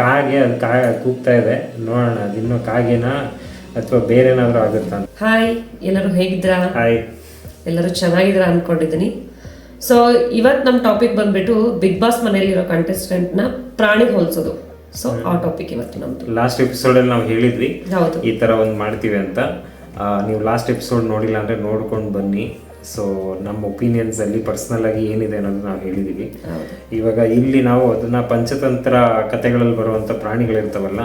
ಕಾಗೆ ಅದು ಕಾ ಕೂಗ್ತಾ ಇದೆ. ನೋಡೋಣ ಅದಿನ್ನು ಕಾಗೆನಾ ಅಥವಾ ಬೇರೆ ಏನಾದರೂ ಆಗುತ್ತಾ ಅಂತ. ಹಾಯ್ ಎಲ್ಲರೂ ಹೇಗಿದ್ದೀರಾ? ಹಾಯ್ ಎಲ್ಲರೂ ಚೆನ್ನಾಗಿದ್ದೀರಾ ಅನ್ಕೊಂಡಿದ್ದೀನಿ. ಸೊ ಇವತ್ತು ನಮ್ಮ ಟಾಪಿಕ್ ಬಂದ್ಬಿಟ್ಟು ಬಿಗ್ ಬಾಸ್ ಮನೆಯಲ್ಲಿರೋ ಕಂಟೆಸ್ಟೆಂಟ್ನ ಪ್ರಾಣಿ ಹೋಲಿಸೋದು. ಸೊ ಆ ಟಾಪಿಕ್ ಇವತ್ತು ನಮ್ದು. ಲಾಸ್ಟ್ ಎಪಿಸೋಡಲ್ಲಿ ನಾವು ಹೇಳಿದ್ವಿ ಹೌದು. ಈ ಥರ ಒಂದು ಮಾಡ್ತೀವಿ ಅಂತ. ನೀವು ಲಾಸ್ಟ್ ಎಪಿಸೋಡ್ ನೋಡಿಲ್ಲ ಅಂದರೆ ನೋಡ್ಕೊಂಡು ಬನ್ನಿ. ಸೊ ನಮ್ಮ ಒಪಿನಿಯನ್ಸಲ್ಲಿ ಪರ್ಸ್ನಲ್ ಆಗಿ ಏನಿದೆ ಅನ್ನೋದು ನಾವು ಹೇಳಿದ್ದೀವಿ ಇವಾಗ ಇಲ್ಲಿ ನಾವು ಅದನ್ನ ಪಂಚತಂತ್ರ ಕಥೆಗಳಲ್ಲಿ ಬರುವಂಥ ಪ್ರಾಣಿಗಳಿರ್ತಾವಲ್ಲ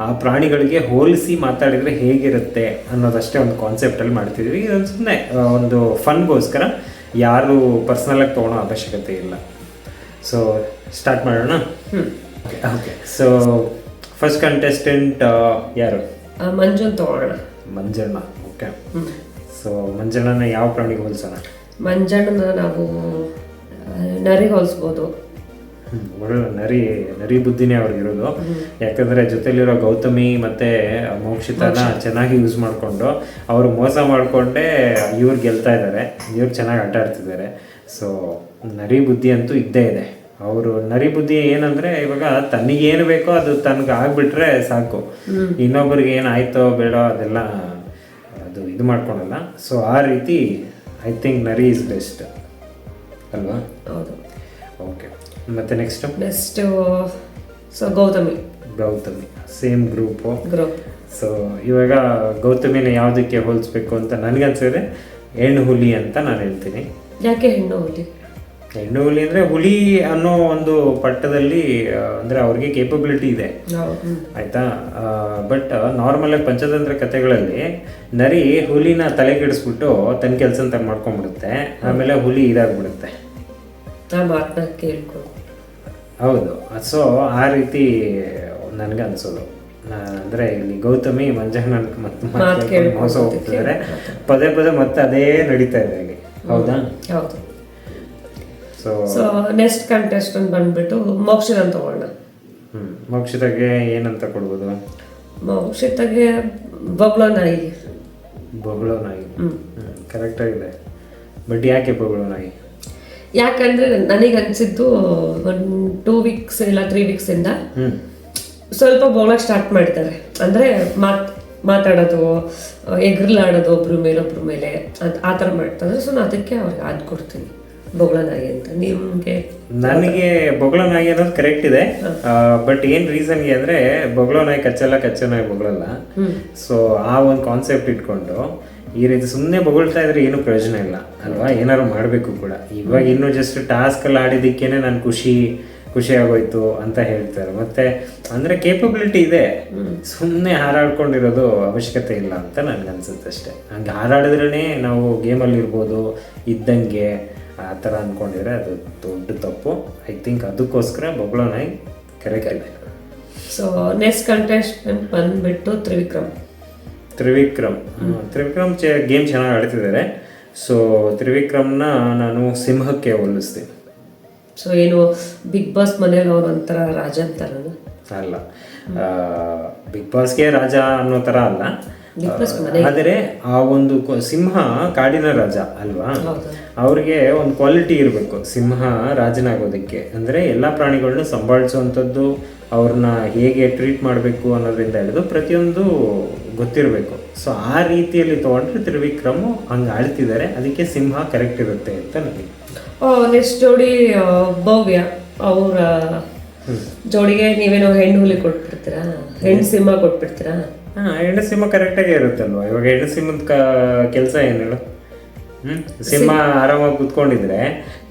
ಆ ಪ್ರಾಣಿಗಳಿಗೆ ಹೋಲಿಸಿ ಮಾತಾಡಿದರೆ ಹೇಗಿರುತ್ತೆ ಅನ್ನೋದಷ್ಟೇ ಒಂದು ಕಾನ್ಸೆಪ್ಟಲ್ಲಿ ಮಾಡ್ತಿದ್ವಿ. ಇದೊಂದು ಸುಮ್ಮನೆ ಒಂದು ಫನ್ಗೋಸ್ಕರ ಯಾರು ಪರ್ಸ್ನಲಾಗಿ ತೊಗೊಳೋ ಅವಶ್ಯಕತೆ ಇಲ್ಲ. ಸೊ ಸ್ಟಾರ್ಟ್ ಮಾಡೋಣ? ಓಕೆ ಸೊ ಫಸ್ಟ್ ಕಂಟೆಸ್ಟೆಂಟ್ ಯಾರು? ಮಂಜನ್ ತಗೋಣ ತಗೊಳ್ಳೋಣ. ಮಂಜಣ್ಣ. ಓಕೆ ಸೊ ಮಂಜಣ್ಣನ ಯಾವ ಪ್ರಾಣಿಗೆ ಹೋಲಿಸೋಣ? ಮಂಜಣ್ಣನ ನಾವು ನರಿ ಹೋಲಿಸ್ಬೋದು. ಒಳ್ಳೆ ನರಿ ನರಿ ಬುದ್ಧಿನೇ ಅವ್ರಿಗಿರೋದು ಯಾಕಂದ್ರೆ ಜೊತೆಲಿರೋ ಗೌತಮಿ ಮತ್ತೆ ಮೋಕ್ಷಿತನ ಚೆನ್ನಾಗಿ ಯೂಸ್ ಮಾಡಿಕೊಂಡು ಅವರು ಮೋಸ ಮಾಡಿಕೊಂಡೇ ಇವ್ರು ಗೆಲ್ತಾ ಇದ್ದಾರೆ ಇವ್ರು ಚೆನ್ನಾಗಿ ಆಟ ಆಡ್ತಿದ್ದಾರೆ ಸೊ ನರಿ ಬುದ್ಧಿ ಅಂತೂ ಇದ್ದೇ ಇದೆ. ಅವರು ನರಿ ಬುದ್ಧಿ ಏನಂದ್ರೆ ಇವಾಗ ತನಿಗೇನು ಬೇಕೋ ಅದು ತನಗೆ ಆಗ್ಬಿಟ್ರೆ ಸಾಕು. ಇನ್ನೊಬ್ಬರಿಗೆ ಏನಾಯ್ತೋ ಬೇಡ ಅದೆಲ್ಲ ಅದು ಇದು ಮಾಡ್ಕೊಳಲ್ಲ. ಸೊ ಆ ರೀತಿ ಐ ಥಿಂಕ್ ನರಿ ಇಸ್ ಬೆಸ್ಟ್ ಅಲ್ವಾ? ಹೌದು. ಓಕೆ ಮತ್ತೆ next next so Gowthami. Gowthami. Same group group so ಇವಾಗ ಗೌತಮಿನ ಯಾವುದಕ್ಕೆ ಹೋಲಿಸ್ಬೇಕು ಅಂತ ನನಗನ್ಸಿದ್ರೆ ಹೆಣ್ಣು ಹುಲಿ ಅಂತ ನಾನು ಹೇಳ್ತೀನಿ. ಯಾಕೆ ಹೆಣ್ಣು ಹುಲಿ ಹೆಣ್ಣು ಹುಲಿ ಅಂದರೆ ಹುಲಿ ಅನ್ನೋ ಒಂದು ಪಟ್ಟದಲ್ಲಿ ಅಂದ್ರೆ ಅವ್ರಿಗೆ ಕೇಪಬಿಲಿಟಿ ಇದೆ. ಆಯ್ತಾ? ಬಟ್ ನಾರ್ಮಲ್ ಆಗಿ ಪಂಚತಂತ್ರ ಕಥೆಗಳಲ್ಲಿ ನರಿ ಹುಲಿನ ತಲೆಗೆಡಿಸ್ಬಿಟ್ಟು ತನ್ನ ಕೆಲಸ ಅಂತ ಮಾಡ್ಕೊಂಡ್ಬಿಡುತ್ತೆ. ಆಮೇಲೆ ಹುಲಿ ಇದಾಗ್ಬಿಡುತ್ತೆ. ಹೌದು. ಸೊ ಆ ರೀತಿ ನನಗೆ ಅನ್ಸೋದು. ಅಂದ್ರೆ ಇಲ್ಲಿ ಗೌತಮಿ ಮಂಜಣ್ಣ ಮತ್ತೆ ಮೋಸ ಹೋಗ್ತಿದ್ದಾರೆ ಪದೇ ಪದೇ ಮತ್ತೆ ಅದೇ ನಡೀತಾ ಇದೆ ಇಲ್ಲಿ ಹೌದಾ? ಹೌದು. ಸೊ ನೆಕ್ಸ್ಟ್ ಕಂಟೆಸ್ಟೆಂಟ್ ಬಂದ್ಬಿಟ್ಟು ಮೋಕ್ಷಿತನ್ ತಗೊಳ್ಳೋಣ ಹ್ಮ್. ಮೋಕ್ಷಿತಗೆ ಏನಂತ ಕೊಡ್ಬೋದು? ಮೋಕ್ಷಿತಗೆ ಬಬ್ಲ ನಾಯಿ ಬೊಗಳು ನಾಯಿ ಹ್ಮ್. ಹ್ಮ್. ಕರೆಕ್ಟ್ ಆಗಿದೆ. ಬಟ್ ಯಾಕೆ ಬೊಗಳು ನಾಯಿ ಯಾಕಂದ್ರೆ ನನಗೆ ಅನ್ಸಿದ್ದು ಒಂದು ಟೂ ವೀಕ್ಸ್ ಇಲ್ಲ ತ್ರೀ ವೀಕ್ಸ್ ಇಂದ ಸ್ವಲ್ಪ ಬೋಳಕ್ ಸ್ಟಾರ್ಟ್ ಮಾಡ್ತಾರೆ. ಅಂದ್ರೆ ಮಾತ್ ಮಾತಾಡೋದು ಎಗ್ರಲಾಡೋದು ಒಬ್ರ ಮೇಲೆ ಒಬ್ರ ಮೇಲೆ ಆ ಥರ ಮಾಡ್ತಾರೆ. ಸೊ ನಾನು ಅದಕ್ಕೆ ಅವ್ರಿಗೆ ಆದ್ ಕೊಡ್ತೀನಿ. ಬೊಗಳ ಅಂತ. ನಿಮಗೆ ನನಗೆ ಬೊಗಳ ನಾಯಿ ಅನ್ನೋದು ಕರೆಕ್ಟ್ ಇದೆ. ಬಟ್ ಏನ್ ರೀಸನ್ಗೆ ಅಂದ್ರೆ ಬೊಗಳ ನಾಯಿ ಕಚ್ಚಲ್ಲ ಕಚ್ಚ ನಾಯಿ ಬೊಗಳಲ್ಲ ಸೊ ಆ ಒಂದು ಕಾನ್ಸೆಪ್ಟ್ ಇಟ್ಕೊಂಡು ಈ ರೀತಿ ಸುಮ್ಮನೆ ಬೊಗಳ್ತಾ ಇದ್ರೆ ಏನು ಪ್ರಯೋಜನ ಇಲ್ಲ ಅಲ್ವಾ? ಏನಾದ್ರು ಮಾಡಬೇಕು ಕೂಡ. ಇವಾಗ ಇನ್ನು ಜಸ್ಟ್ ಟಾಸ್ಕ್ ಅಲ್ಲಿ ಆಡಿದ್ದಕ್ಕೇನೆ ನಾನು ಖುಷಿ ಖುಷಿ ಆಗೋಯ್ತು ಅಂತ ಹೇಳ್ತಾರೆ. ಮತ್ತೆ ಅಂದ್ರೆ ಕೇಪಬಿಲಿಟಿ ಇದೆ. ಸುಮ್ಮನೆ ಹಾರಾಡ್ಕೊಂಡಿರೋದು ಅವಶ್ಯಕತೆ ಇಲ್ಲ ಅಂತ ನನ್ಗನ್ಸುತ್ತೆ ಅಷ್ಟೇ. ಹಂಗೆ ಹಾರಾಡಿದ್ರೇ ನಾವು ಗೇಮಲ್ಲಿ ಇರ್ಬೋದು ಇದ್ದಂಗೆ ಆ ಥರ ಅಂದ್ಕೊಂಡಿದ್ರೆ ಅದು ದೊಡ್ಡ ತಪ್ಪು. ಐ ಥಿಂಕ್ ಅದಕ್ಕೋಸ್ಕರ ಬಬ್ಲೋ ನಾಯಿ ಕರೆಕ್ಟ್ ಸೊ ನೆಕ್ಸ್ಟ್ ಕಂಟೆಸ್ಟೆಂಟ್ ಬಂದುಬಿಟ್ಟು ತ್ರಿವಿಕ್ರಮ್. ತ್ರಿವಿಕ್ರಮ್. ತ್ರಿವಿಕ್ರಮ್ ಚೆ ಗೇಮ್ ಚೆನ್ನಾಗಿ ಆಡ್ತಿದ್ದಾರೆ. ಸೊ ತ್ರಿವಿಕ್ರಮ್ನ ನಾನು ಸಿಂಹಕ್ಕೆ ಹೋಲಿಸ್ತೀನಿ. ಸೊ ಏನು ಬಿಗ್ ಬಾಸ್ ಮನೇಲಿ ಅವ್ರ ಒಂಥರ ರಾಜ ಅಂತಾರಲ್ಲ? ಅಲ್ಲ. ಬಿಗ್ ಬಾಸ್ಗೆ ರಾಜ ಅನ್ನೋ ಥರ ಅಲ್ಲ. ಆದರೆ ಆ ಒಂದು ಸಿಂಹ ಕಾಡಿನ ರಾಜ ಅಲ್ವಾ? ಅವ್ರಿಗೆ ಒಂದು ಕ್ವಾಲಿಟಿ ಇರಬೇಕು. ಸಿಂಹ ರಾಜನಾಗೋದಕ್ಕೆ. ಅಂದರೆ ಎಲ್ಲ ಪ್ರಾಣಿಗಳನ್ನ ಸಂಭಾಳಿಸುವಂಥದ್ದು ಅವ್ರನ್ನ ಹೇಗೆ ಟ್ರೀಟ್ ಮಾಡಬೇಕು ಅನ್ನೋದ್ರಿಂದ ಹಿಡಿದು ಪ್ರತಿಯೊಂದು ಗೊತ್ತಿರಬೇಕು. ಸೊ ಆ ರೀತಿಯಲ್ಲಿ ತೊಗೊಂಡ್ರೆ ತ್ರಿವಿಕ್ರಮ್ ಹಂಗೆ ಆಳ್ತಿದ್ದಾರೆ. ಅದಕ್ಕೆ ಸಿಂಹ ಕರೆಕ್ಟ್ ಇರುತ್ತೆ ಅಂತ ನನಗೆ ನೆಕ್ಸ್ಟ್ ಜೋಡಿ ಭವ್ಯ. ಅವರ ಜೋಡಿಗೆ ನೀವೇನೋ ಹೆಣ್ಣು ಹುಲಿ ಕೊಟ್ಬಿಡ್ತೀರಾ? ಹೆಣ್ಣು ಸಿಂಹ ಕೊಟ್ಬಿಡ್ತೀರಾ? ಹಾಂ ಹೆಣ್ಣು ಸಿಂಹ ಕರೆಕ್ಟಾಗಿ ಇರುತ್ತಲ್ವ? ಇವಾಗ ಹೆಣ್ಣು ಸಿಂಹದ ಕೆಲಸ ಏನು ಹೇಳು ಹ್ಞೂ ಸಿಂಹ ಆರಾಮಾಗಿ ಕುತ್ಕೊಂಡಿದ್ರೆ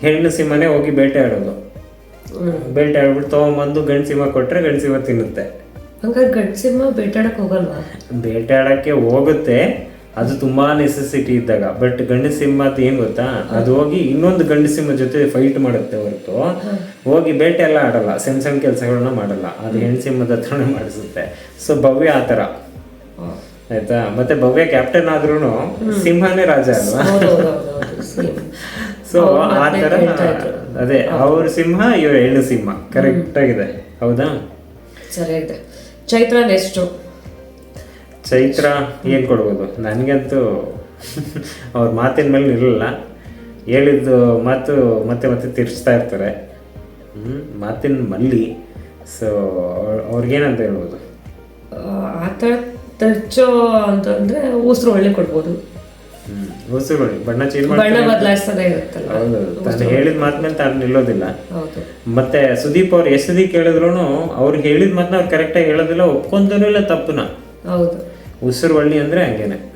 ಹೆಣ್ಣು ಸಿಂಹನೇ ಹೋಗಿ ಬೇಟೆ ಆಡೋದು. ಬೇಟೆ ಆಡ್ಬಿಟ್ಟು ತೊಗೊಂಬಂದು ಗಂಡು ಸಿಂಹ ಕೊಟ್ಟರೆ ಗಂಡು ಸಿಂಹ ತಿನ್ನುತ್ತೆ. ಹಂಗಾರೆ ಗಂಡು ಸಿಂಹ ಬೇಟಾಡಕ್ಕೆ ಹೋಗಲ್ವಾ? ಬೇಟೆ ಆಡೋಕ್ಕೆ ಹೋಗುತ್ತೆ. ಅದು ತುಂಬಾ ನೆಸೆಸಿಟಿ ಇದ್ದಾಗ. ಬಟ್ ಗಂಡು ಸಿಂಹ ಅಂತ ಏನು ಗೊತ್ತಾ? ಅದು ಹೋಗಿ ಇನ್ನೊಂದು ಗಂಡು ಸಿಂಹ ಜೊತೆ ಫೈಟ್ ಮಾಡುತ್ತೆ ಹೊರತು. ಹೋಗಿ ಬೇಟೆ ಎಲ್ಲ ಆಡಲ್ಲ. ಸಣ್ಣ ಸಣ್ಣ ಕೆಲಸಗಳನ್ನ ಮಾಡಲ್ಲ. ಅದು ಹೆಣ್ಣು ಸಿಂಹದ ಹತ್ರನೇ ಮಾಡಿಸುತ್ತೆ. ಸೊ ಭವ್ಯ ಆ ಥರ. ಆಯ್ತಾ? ಮತ್ತೆ ಭವ್ಯ ಕ್ಯಾಪ್ಟನ್ ಆದ್ರೂ ಸಿಂಹನೇ ರಾಜ ಅಲ್ವಾ? ಸೊ ಆ ಥರ ಅದೇ ಅವ್ರ ಸಿಂಹ ಇವ್ರ ಹೆಣ್ಣು ಸಿಂಹ. ಕರೆಕ್ಟ್ ಆಗಿದೆ. ಹೌದಾ? ಸರಿಯಾಗಿದೆ ಚೈತ್ರ ನೆಕ್ಸ್ಟು ಚೈತ್ರ ಏನು ಕೊಡ್ಬೋದು? ನನಗಂತೂ ಅವ್ರ ಮಾತಿನ ಮೇಲೆ ನಿಲ್ಲಲ್ಲ. ಹೇಳಿದ್ದು ಮಾತು ಮತ್ತೆ ಮತ್ತೆ ತಿರ್ಸ್ತಾ ಇರ್ತಾರೆ. ಹ್ಮ್ ಮಾತಿನ ಮಲ್ಲಿ. ಸೊ ಅವ್ರಿಗೇನಂತ ಹೇಳ್ಬೋದು? ಆ ಥರ ತಚ್ಚೋ ಅಂತಂದ್ರೆ ಉಸಿರು ಒಳ್ಳೆ ಕೊಡ್ಬೋದು. ಉಸಿರುಗಳು ಬಣ್ಣ ಚೇಂಜ್ ಬಣ್ಣ ಬದಲಾಯಿಸ್ತಾನೆ ಇರುತ್ತಲ್ಲ ಹೌದು ಹೇಳಿದ ಮಾತ್ಮೇಲೆ ತಾನು ನಿಲ್ಲೋದಿಲ್ಲ. ಹೌದು. ಮತ್ತೆ ಸುದೀಪ್ ಅವ್ರು ಎಸ್ ಸತಿ ಕೇಳಿದ್ರು ಅವ್ರು ಹೇಳಿದ ಮಾತನ್ನ ಅವ್ರು ಕರೆಕ್ಟಾಗಿ ಹೇಳೋದಿಲ್ಲ ಒಪ್ಕೊಂತನೂ ಇಲ್ಲ ತಪ್ಪುನ. ಹೌದು. ಉಸಿರು ಒಳ್ಳಿ ಅಂದ್ರೆ ಹಂಗೇನೆ.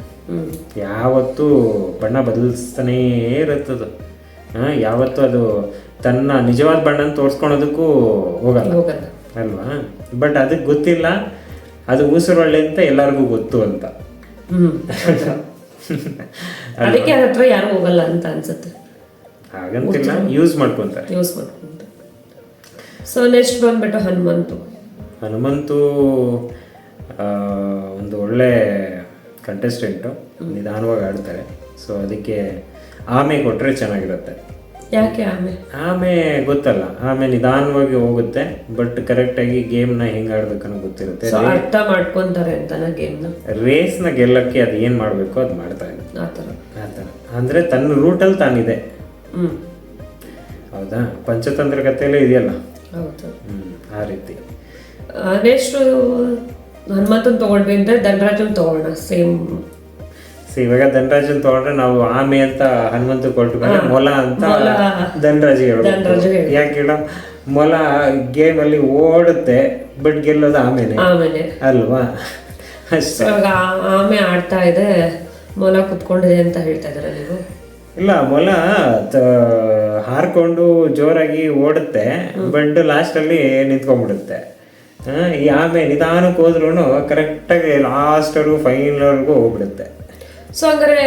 ಯಾವತ್ತು ಬಣ್ಣ ಬದಲಿಸ್ತಾನೇ ಇರುತ್ತದು. ಹಾ ಯಾವತ್ತೂ ಅದು ತನ್ನ ನಿಜವಾದ ಬಣ್ಣನ ತೋರಿಸ್ಕೊಳೋದಕ್ಕೂ ಹೋಗಲ್ಲ. ಹೋಗಲ್ಲ. ಅಲ್ವಾ? ಬಟ್ ಅದಕ್ಕೆ ಗೊತ್ತಿಲ್ಲ. ಅದು ಉಸಿರು ಒಳ್ಳೆ ಅಂತ ಎಲ್ಲರಿಗೂ ಗೊತ್ತು ಅಂತ. ಅದಕ್ಕೆ ಅದ್ರ ಹತ್ರ ಯಾರು ಹೋಗಲ್ಲ ಅಂತ ಅನ್ಸುತ್ತೆ. ಹಾಗಂತಿಲ್ಲ ಯೂಸ್ ಮಾಡ್ಕೊಂತಾರೆ. ಯೂಸ್ ಮಾಡ್ಕೊಂತಾರೆ. ಸೊ ನೆಕ್ಸ್ಟ್ ಬಂದ್ಬಿಟ್ಟು ಹನುಮಂತು. ಹನುಮಂತು ಒಂದು ಒಳ್ಳೆ ಕಂಟೆಸ್ಟೆಂಟು ನಿಧಾನವಾಗಿ ಆಡ್ತಾರೆ. ಸೊ ಅದಕ್ಕೆ ಆಮೆ ಕೊಟ್ಟರೆ ಚೆನ್ನಾಗಿರುತ್ತೆ. ಯಾಕೆ ಆಮೆ? ಆಮೆ ಗೊತ್ತಲ್ಲ ಆಮೆ ನಿಧಾನವಾಗಿ ಹೋಗುತ್ತೆ ಬಟ್ ಕರೆಕ್ಟ್ ಆಗಿ ಗೇಮ್ನ ಹೆಂಗ್ ಆಡ್ಬೇಕನ್ನೋ ಗೊತ್ತಿರುತ್ತೆ. ಅರ್ಥ ಮಾಡ್ಕೊಂತಾರೆ ನ? ಗೇಮ್ನ ನ ಗೆಲ್ಲಕ್ಕೆ ಅದು ಏನ್ ಮಾಡ್ಬೇಕು ಅದು ಮಾಡ್ತಾ ಇದೆ ಆ ಥರ. ಆ ಥರ. ಅಂದರೆ ತನ್ನ ರೂಟಲ್ಲಿ ತಾನಿದೆ. ಹ್ಮ್. ಹೌದಾ? ಪಂಚತಂತ್ರ ಕಥೆಯಲ್ಲೇ ಇದೆಯಲ್ಲ? ಹೌದು. ಹ್ಮ್, ಆ ರೀತಿ. ನೆಕ್ಸ್ಟ್ ಹನುಮಂತನ್ ತಗೊಳ್ಬೇಕಂದ್ರೆ ಧನರಾಜನ್ ತಗೊಳ್ಳೋಣ ಸೇಮ್ ಸೊ ಇವಾಗ ಧನರಾಜನ್ ತಗೊಂಡ್ರೆ ನಾವು ಆಮೆ ಅಂತ ಹನುಮಂತ ಕೊಟ್ಟು ಮೊಲ ಅಂತ ಧನರಾಜಿಗೆ ಹೇಳ್ಬೇಕು. ಯಾಕೆ ಹೇಳೋ ಮೊಲ ಗೇಮ್ ಅಲ್ಲಿ ಓಡುತ್ತೆ ಬಟ್ ಗೆಲ್ಲೋದು ಆಮೇಲೆ. ಅಲ್ವಾ? ಅಷ್ಟೇ ಆಮೆ ಆಡ್ತಾ ಇದೆ ಮೊಲ ಕುತ್ಕೊಂಡಿದೆ ಅಂತ ಹೇಳ್ತಾ ಇದಾರೆ ನೀವು? ಇಲ್ಲ ಮೊಲ ಹಾರ್ಕೊಂಡು ಜೋರಾಗಿ ಓಡುತ್ತೆ ಬಟ್ ಲಾಸ್ಟ್ ಅಲ್ಲಿ ನಿಂತ್ಕೊಂಡ್ಬಿಡುತ್ತೆ. ಆ, ಈ ಆಮೆ ನಿಧಾನಕ್ಕೆ ಹೋದ್ರೂ ಕರೆಕ್ಟಾಗಿ ಲಾಸ್ಟ್ವರೆಗೂ ಫೈನಲ್ವರೆಗೂ ಹೋಗ್ಬಿಡುತ್ತೆ. ಸೊ ಹಂಗಾರೆ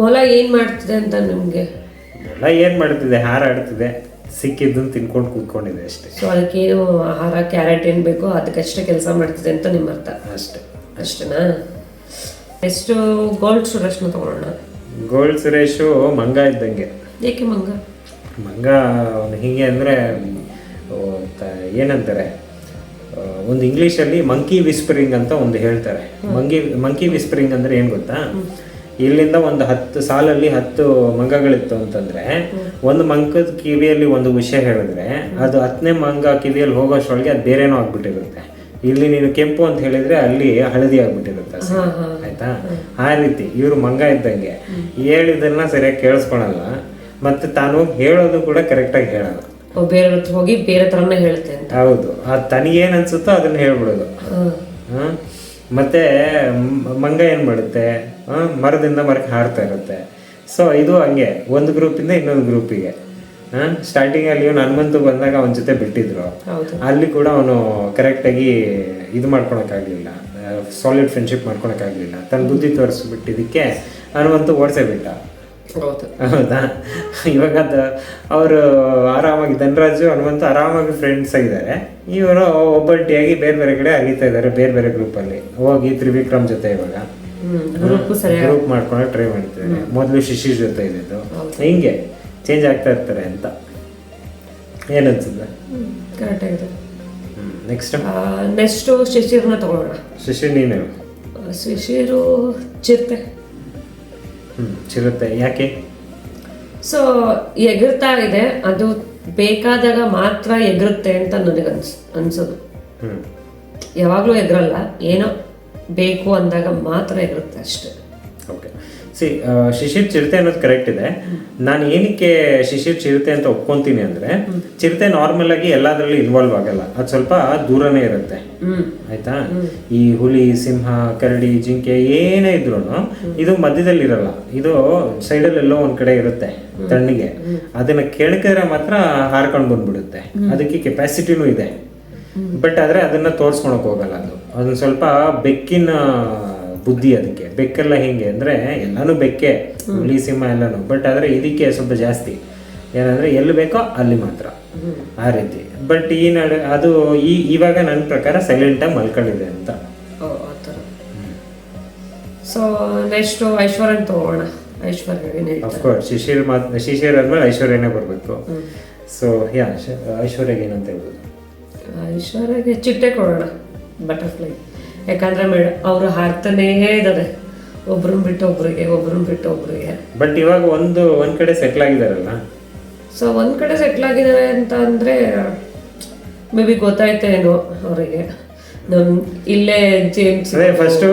ಮೊಲ ಏನು ಮಾಡ್ತಿದೆ ಅಂತ ನಿಮಗೆ? ಮೊಲ ಏನು ಮಾಡ್ತಿದೆ? ಹಾರಾಡ್ತಿದೆ ಸಿಕ್ಕಿದ್ದನ್ನು ತಿನ್ಕೊಂಡು ಕೂತ್ಕೊಂಡಿದೆ ಅಷ್ಟೇ. ಸೊ ಅದಕ್ಕೇನು ಆಹಾರ ಕ್ಯಾರೆಟ್ ಏನು ಬೇಕೋ ಅದಕ್ಕಷ್ಟೇ ಕೆಲಸ ಮಾಡ್ತಿದೆ ಅಂತ ನಿಮ್ಮ ಅರ್ಥ? ಅಷ್ಟೇ. ಅಷ್ಟೇನಾ? ಎಷ್ಟು ಗೋಲ್ಡ್ ಸುರೇಶ್ನ ತಗೊಳ್ಳೋಣ. ಗೋಲ್ಡ್ ಸುರೇಶು ಮಂಗ ಇದ್ದಂಗೆ. ಏಕೆ ಮಂಗ? ಮಂಗ ಅವನು ಹೀಗೆ ಅಂದರೆ ಏನಂತಾರೆ? ಒಂದು ಇಂಗ್ಲೀಷಲ್ಲಿ ಮಂಕಿ ವಿಸ್ಪರಿಂಗ್ ಅಂತ ಒಂದು ಹೇಳ್ತಾರೆ. ಮಂಕಿ ಮಂಕಿ ವಿಸ್ಪರಿಂಗ್ ಅಂದ್ರೆ ಏನು ಗೊತ್ತಾ? ಇಲ್ಲಿಂದ ಒಂದು ಹತ್ತು ಸಾಲಲ್ಲಿ ಹತ್ತು ಮಂಗಗಳಿತ್ತು ಅಂತಂದ್ರೆ ಒಂದು ಮಂಕದ ಕಿವಿಯಲ್ಲಿ ಒಂದು ವಿಷಯ ಹೇಳಿದ್ರೆ ಅದು ಹತ್ತನೇ ಮಂಗ ಕಿವಿಯಲ್ಲಿ ಹೋಗೋಷ್ಟೊಳಗೆ ಅದು ಬೇರೆನೋ ಆಗ್ಬಿಟ್ಟಿರುತ್ತೆ. ಇಲ್ಲಿ ನೀನು ಕೆಂಪು ಅಂತ ಹೇಳಿದ್ರೆ ಅಲ್ಲಿ ಹಳದಿ ಆಗ್ಬಿಟ್ಟಿರುತ್ತೆ ಆಯ್ತಾ? ಆ ರೀತಿ ಇವರು ಮಂಗ ಇದ್ದಂಗೆ. ಹೇಳಿದನ್ನ ಸರಿಯಾಗಿ ಕೇಳಿಸ್ಕೊಳಲ್ಲ. ಮತ್ತೆ ತಾನು ಹೇಳೋದು ಕೂಡ ಕರೆಕ್ಟಾಗಿ ಹೇಳಲ್ಲ. ಬೇರೆ ಹತ್ರ ಹೋಗಿ ಬೇರೆ ಥರನೇ ಹೇಳುತ್ತೆ ಅಂತ. ಹೌದು. ಅದು ತನಗೇನು ಅನ್ಸುತ್ತೋ ಅದನ್ನ ಹೇಳ್ಬಿಡೋದು. ಮತ್ತೆ ಮಂಗ ಏನು ಮಾಡುತ್ತೆ? ಮರದಿಂದ ಮರಕ್ಕೆ ಹಾರ್ತಾ ಇರುತ್ತೆ. ಸೊ ಇದು ಹಂಗೆ. ಒಂದು ಗ್ರೂಪಿಂದ ಇನ್ನೊಂದು ಗ್ರೂಪಿಗೆ. ಸ್ಟಾರ್ಟಿಂಗಲ್ಲಿ ಇವನು ಹನುಮಂತು ಬಂದಾಗ ಅವನ ಜೊತೆ ಬಿಟ್ಟಿದ್ರು. ಅಲ್ಲಿ ಕೂಡ ಅವನು ಕರೆಕ್ಟಾಗಿ ಇದು ಮಾಡ್ಕೊಳಕ್ಕಾಗಲಿಲ್ಲ. Solid friendship ಮಾಡ್ಕೊಳಕ್ಕಾಗಲಿಲ್ಲ. ತನ್ನ ಬುದ್ಧಿ ತೋರಿಸ್ಬಿಟ್ಟಿದ್ದಕ್ಕೆ ಹನುಮಂತು ಓಡಿಸೇ ಬಿಟ್ಟ. ಹೌದು ಹೌದಾ? ಇವಾಗ ಅವರು ಆರಾಮಾಗಿ ಧನರಾಜು ಹನುಮಂತ ಆರಾಮಾಗಿ ಫ್ರೆಂಡ್ಸ್ ಆಗಿದ್ದಾರೆ. ಇವರು ಒಬ್ಬಟ್ಟಿಯಾಗಿ ಬೇರೆ ಬೇರೆ ಕಡೆ ಅರಿತಾ ಇದ್ದಾರೆ ಬೇರೆ ಬೇರೆ ಗ್ರೂಪಲ್ಲಿ ಹೋಗಿ ತ್ರಿವಿಕ್ರಮ್ ಜೊತೆ ಇವಾಗ. ಗ್ರೂಪ್ ಸರಿಯಾಗಿ ಗ್ರೂಪ್ ಮಾಡ್ಕೊಂಡು ಟ್ರೈ ಮಾಡ್ತಿದ್ದಾರೆ. ಮೊದಲು ಶಿಶಿರ್ ಜೊತೆ ಇದ್ದಿದ್ದು. ಹಿಂಗೆ ಚೇಂಜ್ ಆಗ್ತಾ ಇರ್ತಾರೆ ಅಂತ. ಏನನ್ಸುತ್ತೆ? ಕರೆಕ್ಟ್ ಆಗಿದೆ. ನೆಕ್ಸ್ಟ್ ನೆಕ್ಸ್ಟ್ ಶಿಶಿರ್ನ ತಗೊಳ್ಳೋಣ. ಶಿಶಿರ್ ನೀನು? ಶಿಶಿರು ಚಿರತೆ ಹ್ಮ್ ಚಿರತೆ ಯಾಕೆ? ಸೊ ಎಗರ್ತಾ ಇದೆ ಅದು ಬೇಕಾದಾಗ ಮಾತ್ರ ಎಗರುತ್ತೆ ಅಂತ ನನಗೆ ಅನ್ಸ್ ಅನ್ಸೋದು. ಹ್ಮ್. ಯಾವಾಗಲೂ ಎಗರಲ್ಲ. ಏನೋ ಬೇಕು ಅಂದಾಗ ಮಾತ್ರ ಎಗರುತ್ತೆ ಅಷ್ಟೇ. ಸಿ ಶಿಶಿರ್ ಚಿರತೆ ಅನ್ನೋದು ಕರೆಕ್ಟ್ ಇದೆ. ನಾನು ಏನಕ್ಕೆ ಶಿಶಿರ್ ಚಿರತೆ ಅಂತ ಒಪ್ಕೊಂತೀನಿ ಅಂದ್ರೆ ಚಿರತೆ ನಾರ್ಮಲ್ ಆಗಿ ಎಲ್ಲಾದ್ರಲ್ಲಿ ಇನ್ವಾಲ್ವ್ ಆಗಲ್ಲ. ಅದು ಸ್ವಲ್ಪ ದೂರನೇ ಇರುತ್ತೆ. ಆಯ್ತಾ? ಈ ಹುಲಿ ಸಿಂಹ ಕರಡಿ ಜಿಂಕೆ ಏನೇ ಇದ್ರು ಇದು ಮಧ್ಯದಲ್ಲಿ ಇರಲ್ಲ. ಇದು ಸೈಡಲ್ಲಿ ಎಲ್ಲೋ ಒಂದ್ ಕಡೆ ಇರುತ್ತೆ ತಣ್ಣಿಗೆ. ಅದನ್ನ ಕೆಳಕಿದ್ರೆ ಮಾತ್ರ ಹಾರ್ಕೊಂಡು ಬಂದ್ಬಿಡುತ್ತೆ. ಅದಕ್ಕೆ ಕೆಪಾಸಿಟಿನೂ ಇದೆ. ಬಟ್ ಆದ್ರೆ ಅದನ್ನ ತೋರ್ಸ್ಕೊಳಕ್ ಹೋಗಲ್ಲ ಅದು. ಅದನ್ನ ಸ್ವಲ್ಪ ಬೆಕ್ಕಿನ ಬುದ್ಧಿ ಅದಕ್ಕೆ. ಬೆಕ್ಕೆಲ್ಲ ಹೆಂಗೆ ಅಂದರೆ ಎಲ್ಲನೂ ಬೆಕ್ಕೆ ಹುಲಿ ಸಿಂಹ ಎಲ್ಲನೂ. ಬಟ್ ಆದರೆ ಇದಕ್ಕೆ ಸ್ವಲ್ಪ ಜಾಸ್ತಿ. ಏನಂದರೆ ಎಲ್ಲಿ ಬೇಕೋ ಅಲ್ಲಿ ಮಾತ್ರ. ಆ ರೀತಿ. ಬಟ್ ಈ ನಡು ಅದು ಈ ಇವಾಗ ನನ್ನ ಪ್ರಕಾರ ಸೈಲೆಂಟ್ ಆಗಿ ಮಲ್ಕೊಂಡಿದೆ ಅಂತ. ಓ ಆ ಥರ. ಸೊ ನೆಕ್ಸ್ಟ್ ಐಶ್ವರ್ಯನ್ ತಗೋಣ. ಐಶ್ವರ್ಯ ಏನು ಹೇಳ್ತಾರೆ? ಅಫ್ಕೋರ್ಸ್ ಶಿಶಿರ್ ಮಾತ್ ಶಿಶಿರ್ ಆದ್ಮೇಲೆ ಐಶ್ವರ್ಯನೇ ಬರಬೇಕು. ಸೊ ಯಾ ಐಶ್ವರ್ಯಗೆ ಏನಂತ ಹೇಳ್ಬೋದು? ಐಶ್ವರ್ಯಗೆ ಚಿಟ್ಟೆ ಕೊಡೋಣ ಬಟರ್ಫ್ಲೈ ಯಾಕಂದ್ರೆ ಮೇಡಮ್ ಅವರು ಹಾಕ್ತಾನೇ ಇದ್ದಾರೆ ಒಬ್ರನ್ನ ಬಿಟ್ಟು ಒಬ್ರಿಗೆ ಒಬ್ರನ್ನ ಬಿಟ್ಟು ಒಬ್ರಿಗೆ. ಬಟ್ ಇವಾಗ ಒಂದು ಒಂದ್ ಕಡೆ ಸೆಟ್ಲ್ ಆಗಿದಾರಲ್ಲ? ಸೊ ಒಂದ್ ಕಡೆ ಸೆಟ್ಲ್ ಆಗಿದಾರೆ ಅಂತ ಅಂದ್ರೆ ಮೇ ಬಿ ಗೊತ್ತಾಯ್ತೇನೋ ಅವರಿಗೆ. ನಮ್ ಇಲ್ಲೇ ಜೇಮ್ಸ್ ಅದೇ ಫಸ್ಟು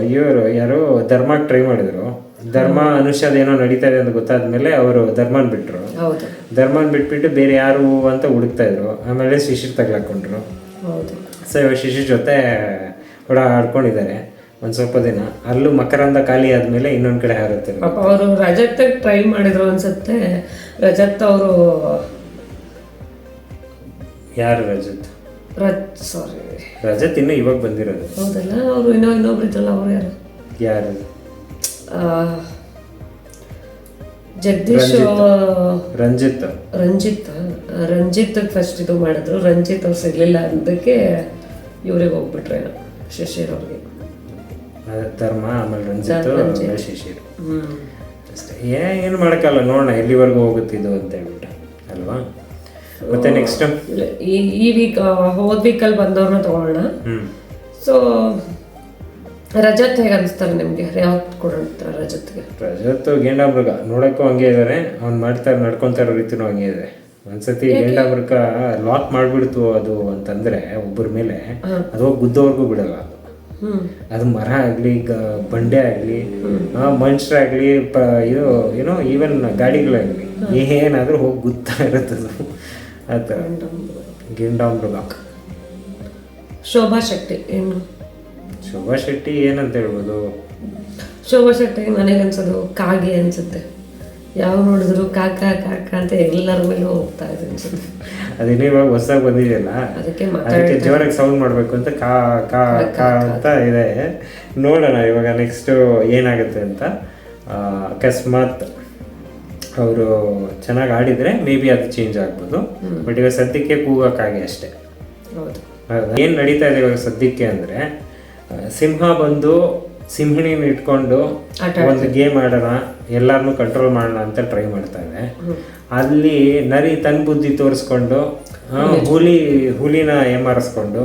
ಇವರು ಯಾರು ಧರ್ಮಕ್ಕೆ ಟ್ರೈ ಮಾಡಿದ್ರು. ಧರ್ಮ ಅನುಷ್ಯದ ಏನೋ ನಡೀತಾ ಇದೆ ಅಂತ ಗೊತ್ತಾದ್ಮೇಲೆ ಅವರು ಧರ್ಮನ್ ಬಿಟ್ರು. ಹೌದು. ಧರ್ಮನ್ ಬಿಟ್ಬಿಟ್ಟು ಬೇರೆ ಯಾರು ಅಂತ ಹುಡುಕ್ತಾ ಇದ್ರು. ಆಮೇಲೆ ಶಿಶಿರ್ ತಗ್ಲಾಕೊಂಡ್ರು. ಹೌದು. ಸೊ ಇವಾಗ ಶಿಶಿರ್ ಜೊತೆ ಕೂಡ ಆಡ್ಕೊಂಡಿದ್ದಾರೆ. ಒಂದು ಸ್ವಲ್ಪ ದಿನ. ಅಲ್ಲೂ ಮಕರಂದ ಖಾಲಿ ಆದ್ಮೇಲೆ ಇನ್ನೊಂದ್ ಕಡೆ ಹಾರುತ್ತೆ. ಪಾಪ ಅವರು ರಜತ್ ಟ್ರೈ ಮಾಡಿದ್ರು ಅನ್ಸುತ್ತೆ. ರಜತ್ ಅವರು ಯಾರು ರಜತ್? ರಜ್ ಸಾರಿ ರಜತ್ ಇನ್ನು ಇವಾಗ ಬಂದಿರೋದು. ಹೌದಲ್ಲ ಅವರು ಇನ್ನೂ ಇನ್ನೊಬ್ರು ಇದ್ರಲ್ಲ ಅವ್ರು ಯಾರು? ಯಾರು? ಜಗದೀಶ್ ರಂಜಿತ್. ರಂಜಿತ್. ರಂಜಿತ್ ಫಸ್ಟ್ ಇದು ಮಾಡಿದ್ರು. ರಂಜಿತ್ ಅವ್ರು ಸಿಗ್ಲಿಲ್ಲ ಅದಕ್ಕೆ ಇವ್ರಿಗೆ ಹೋಗ್ಬಿಟ್ರೆ ಶಶಿರ್ ಅವ್ರಿಗೆ ಧರ್ಮ ಆಮೇಲೆ ರಂಜಿತ್ ಆಮೇಲೆ ಶಶಿರ್ ಅಷ್ಟೇ. ಏ ಏನು ಮಾಡೋಕ್ಕಲ್ಲ ನೋಡೋಣ ಎಲ್ಲಿವರೆಗೂ ಹೋಗುತ್ತಿದ್ದು ಅಂತ ಹೇಳ್ಬಿಟ್ಟು. ಅಲ್ವಾ? ಮತ್ತೆ ನೆಕ್ಸ್ಟ್ ಈ ಈ ವೀಕ್ ಹೋದ ವೀಕಲ್ಲಿ ಬಂದವ್ರನ್ನ ತಗೊಳ್ಳೋಣ. ಸೊ ರಜತ್ ಹೇಗೆ ಅನಿಸ್ತಾರೆ ನಿಮಗೆ? ಯಾವ್ದು ಕೊಡೋಣ ರಜತ್ಗೆ? ರಜತ್ ಗೇಂಡಾಮೃಗ. ನೋಡೋಕ್ಕೂ ಹಂಗೆ ಇದ್ದಾರೆ ಅವ್ನು ಮಾಡ್ತಾರೆ ನಡ್ಕೊತಾರೋ ರೀತಿನೂ ಹಂಗೆ ಇದೆ. ಒಂದ್ಸತಿ ಗೇಂಡಾಮೃಗ ಲಾಕ್ ಮಾಡ್ಬಿಡ್ತು ಅದು ಅಂತಂದ್ರೆ ಒಬ್ಬರ ಮೇಲೆ ಅದು ಹೋಗಿ ಬಿಡಲ್ಲ. ಅದು ಅದು ಮರ ಆಗಲಿ ಬಂಡೆ ಆಗಲಿ ಮನುಷ್ಯರಾಗಲಿ ಇದು ಏನೋ ಈವನ್ ಗಾಡಿಗಳಾಗಲಿ ಏನಾದರೂ ಹೋಗಿ ಗುತ್ತಾ ಇರುತ್ತದು ಆ ಥರ. ಶೋಭಾ ಶೆಟ್ಟಿ ಏನು? ಶೋಭಾ ಶೆಟ್ಟಿ ಏನಂತ ಹೇಳ್ಬೋದು? ಶೋಭಾ ಶೆಟ್ಟಿ ನನಗೆ ಅನ್ಸೋದು ಕಾಗೆ ಅನ್ಸುತ್ತೆ. ಯಾವ ನೋಡಿದ್ರು ಕಾಕ ಕಾಕ ಅಂತ ಎಲ್ಲರ ಮೇಲೂ ಹೋಗ್ತಾ ಇದೆ ಅದೇನೇ ಇವಾಗ ಹೊಸದಾಗಿ ಬಂದಿದೆಯಲ್ಲ? ಅದಕ್ಕೆ ಅದಕ್ಕೆ ಜೋರಾಗಿ ಸೌಂಡ್ ಮಾಡಬೇಕು ಅಂತ ಕಾ ಕಾ ಕಾ ಅಂತ ಇದೆ. ನೋಡೋಣ ಇವಾಗ ನೆಕ್ಸ್ಟ್ ಏನಾಗುತ್ತೆ ಅಂತ. ಅಕಸ್ಮಾತ್ ಅವರು ಚೆನ್ನಾಗಿ ಆಡಿದ್ರೆ ಮೇ ಬಿ ಅದು ಚೇಂಜ್ ಆಗ್ಬೋದು. ಬಟ್ ಇವಾಗ ಸದ್ಯಕ್ಕೆ ಕೂಗಕ್ಕಾಗಿ ಅಷ್ಟೇ. ಹೌದು. ಏನು ನಡೀತಾ ಇದೆ ಇವಾಗ ಸದ್ಯಕ್ಕೆ ಅಂದ್ರೆ ಸಿಂಹ ಬಂದು ಸಿಂಹಿಣಿನ ಇಟ್ಕೊಂಡು ಒಂದು ಗೇಮ್ ಆಡೋಣ ಎಲ್ಲರನ್ನೂ ಕಂಟ್ರೋಲ್ ಮಾಡೋಣ ಅಂತ ಟ್ರೈ ಮಾಡ್ತಾ ಇದೆ ಅಲ್ಲಿ ನರಿ ತನ್ನ ಬುದ್ಧಿ ತೋರಿಸ್ಕೊಂಡು ಹುಲಿ ಹುಲಿನ ಏಮಾರಿಸ್ಕೊಂಡು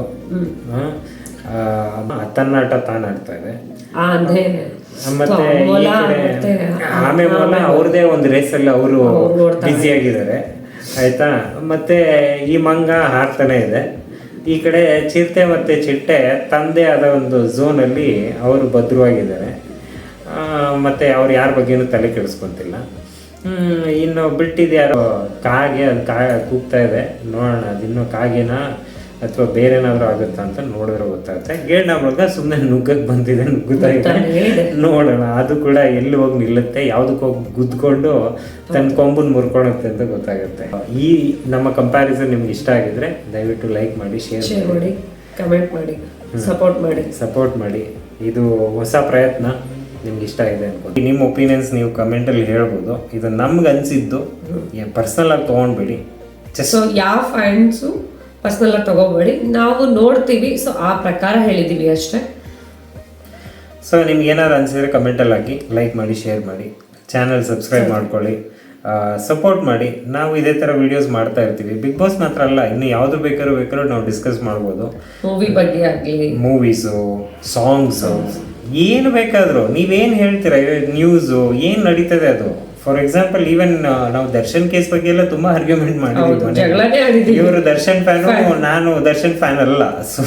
ತನ್ನಾಟ ತಾನಾಡ್ತಾ ಇದೆ ಮತ್ತೆ ಆಮೆ ಮೊಲ ಅವ್ರದೇ ಒಂದು ರೇಸಲ್ಲಿ ಅವರು ಬಿಸಿ ಆಗಿದ್ದಾರೆ. ಆಯ್ತಾ? ಮತ್ತೆ ಈ ಮಂಗ ಹಾರ್ತಾನೆ ಇದೆ. ಈ ಕಡೆ ಚಿರತೆ ಮತ್ತೆ ಚಿಟ್ಟೆ ತಂದೆ ಆದ ಒಂದು ಝೋನಲ್ಲಿ ಅವರು ಭದ್ರವಾಗಿದ್ದಾರೆ. ಮತ್ತು ಅವ್ರು ಯಾರ ಬಗ್ಗೆನೂ ತಲೆ ಕೆಡಿಸ್ಕೊಂತಿಲ್ಲ. ಇನ್ನು ಬಿಟ್ಟಿದ್ಯಾರೋ ಕಾಗೆ, ಅದು ಕಾ ಕೂಗ್ತಾ ಇದೆ. ನೋಡೋಣ, ಅದಿನ್ನೂ ಕಾಗೆನಾ ಅಥವಾ ಬೇರೆ ಏನಾದರೂ ಆಗುತ್ತಾ ಅಂತ ನೋಡಿದ್ರೆ ಗೊತ್ತಾಗುತ್ತೆ. ಗೇಣ ಮೃಗ ಸುಮ್ಮನೆ ನುಗ್ಗಕ್ಕೆ ಬಂದಿದೆ ನುಗ್ಗುತ್ತಾ ಇದೆ. ನೋಡೋಣ ಅದು ಕೂಡ ಎಲ್ಲಿ ಹೋಗಿ ನಿಲ್ಲುತ್ತೆ ಯಾವ್ದಕ್ಕೆ ಹೋಗಿ ಗುದ್ಕೊಂಡು ತನ್ನ ಕೊಂಬನ್ ಮುರ್ಕೊಳತ್ತೆ ಅಂತ ಗೊತ್ತಾಗುತ್ತೆ. ಈ ನಮ್ಮ ಕಂಪ್ಯಾರಿಸನ್ ನಿಮ್ಗೆ ಇಷ್ಟ ಆಗಿದ್ರೆ ದಯವಿಟ್ಟು ಲೈಕ್ ಮಾಡಿ ಶೇರ್ ಮಾಡಿ. ಕಮೆಂಟ್ ಮಾಡಿ ಸಪೋರ್ಟ್ ಮಾಡಿ. ಸಪೋರ್ಟ್ ಮಾಡಿ. ಇದು ಹೊಸ ಪ್ರಯತ್ನ ನಿಮ್ಗೆ ಇಷ್ಟ ಇದೆ ಅನ್ಕೊಂಡು. ನಿಮ್ಮ ಒಪಿನಿಯನ್ಸ್ ನೀವು ಕಮೆಂಟಲ್ಲಿ ಹೇಳ್ಬೋದು. ಇದು ನಮ್ಗೆ ಅನ್ಸಿದ್ದು ಪರ್ಸನಲ್ ಆಗಿ ತೊಗೊಂಡ್ಬಿಡಿ. ಸೊ ಯಾವ ಫ್ಯಾನ್ಸು ಪರ್ಸ್ನಲ್ ಆಗಿ ತಗೋಬೇಡಿ. ನಾವು ನೋಡ್ತೀವಿ. ಸೊ ಆ ಪ್ರಕಾರ ಹೇಳಿದೀವಿ ಅಷ್ಟೇ. ಸೊ ನಿಮ್ಗೆ ಏನಾದ್ರು ಅನ್ಸಿದ್ರೆ ಕಮೆಂಟಲ್ಲಿ ಹಾಕಿ. ಲೈಕ್ ಮಾಡಿ ಶೇರ್ ಮಾಡಿ. ಚಾನಲ್ ಸಬ್ಸ್ಕ್ರೈಬ್ ಮಾಡ್ಕೊಳ್ಳಿ. ಸಪೋರ್ಟ್ ಮಾಡಿ. ನಾವು ಇದೇ ಥರ ವಿಡಿಯೋಸ್ ಮಾಡ್ತಾ ಇರ್ತೀವಿ. ಬಿಗ್ ಬಾಸ್ ಮಾತ್ರ ಅಲ್ಲ ಇನ್ನು ಯಾವುದು ಬೇಕಾದ್ರೂ ಬೇಕಾದ್ರೂ ನಾವು ಡಿಸ್ಕಸ್ ಮಾಡ್ಬೋದು. ಮೂವಿ ಬಗ್ಗೆ ಆಗಲಿ. ಮೂವೀಸು ಸಾಂಗ್ಸು ಏನು ಬೇಕಾದರೂ. ನೀವೇನು ಹೇಳ್ತೀರಾ? ನ್ಯೂಸು ಏನು ನಡೀತದೆ ಅದು? ಫಾರ್ ಎಕ್ಸಾಂಪಲ್ ಈವನ್ ನಾವು ದರ್ಶನ್ ಕೇಸ್ ಬಗ್ಗೆ ಎಲ್ಲ ತುಂಬಾ ಆರ್ಗ್ಯುಮೆಂಟ್ ಮಾಡಿದ್ವಿ ಇವರು ದರ್ಶನ್ ಫ್ಯಾನ್ ನಾನು ದರ್ಶನ್ ಫ್ಯಾನ್ ಅಲ್ಲ. ಸೊ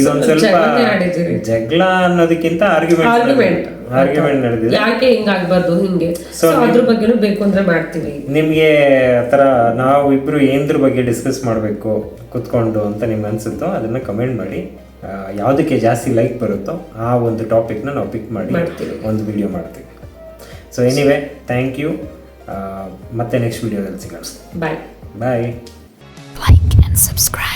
ಇದೊಂದ್ ಸ್ವಲ್ಪ ಜಗಳ ಅನ್ನೋದಕ್ಕಿಂತ ಆರ್ಗ್ಯುಮೆಂಟ್ ಆರ್ಗ್ಯುಮೆಂಟ್ ನಡೆದಿದೆ. ಯಾಕೆ ಹಿಂಗಾಗ್ಬಾರ್ದು ಹಿಂಗೆ? ಸೊ ಅದ್ರ ಬಗ್ಗೆನೂ ಬೇಕು ಅಂದ್ರೆ ಮಾಡ್ತೀವಿ. ನಿಮ್ಗೆ ಆತರ ನಾವು ಇಬ್ರು ಏನ್ದ್ರ ಬಗ್ಗೆ ಡಿಸ್ಕಸ್ ಮಾಡಬೇಕು ಕುತ್ಕೊಂಡು ಅಂತ ನಿಮ್ಗೆ ಅನ್ಸುತ್ತೋ ಅದನ್ನ ಕಮೆಂಟ್ ಮಾಡಿ. ಯಾವುದಕ್ಕೆ ಜಾಸ್ತಿ ಲೈಕ್ ಬರುತ್ತೋ ಆ ಒಂದು ಟಾಪಿಕ್ನ ನಾವು ಪಿಕ್ ಮಾಡಿ. ಒಂದು ವಿಡಿಯೋ ಮಾಡ್ತೀವಿ. ಸೊ ಎನಿವೆ ಥ್ಯಾಂಕ್ ಯು ಮತ್ತೆ ನೆಕ್ಸ್ಟ್ ವಿಡಿಯೋದಲ್ಲಿ ಸಿಗೋಣ bye bye like and subscribe.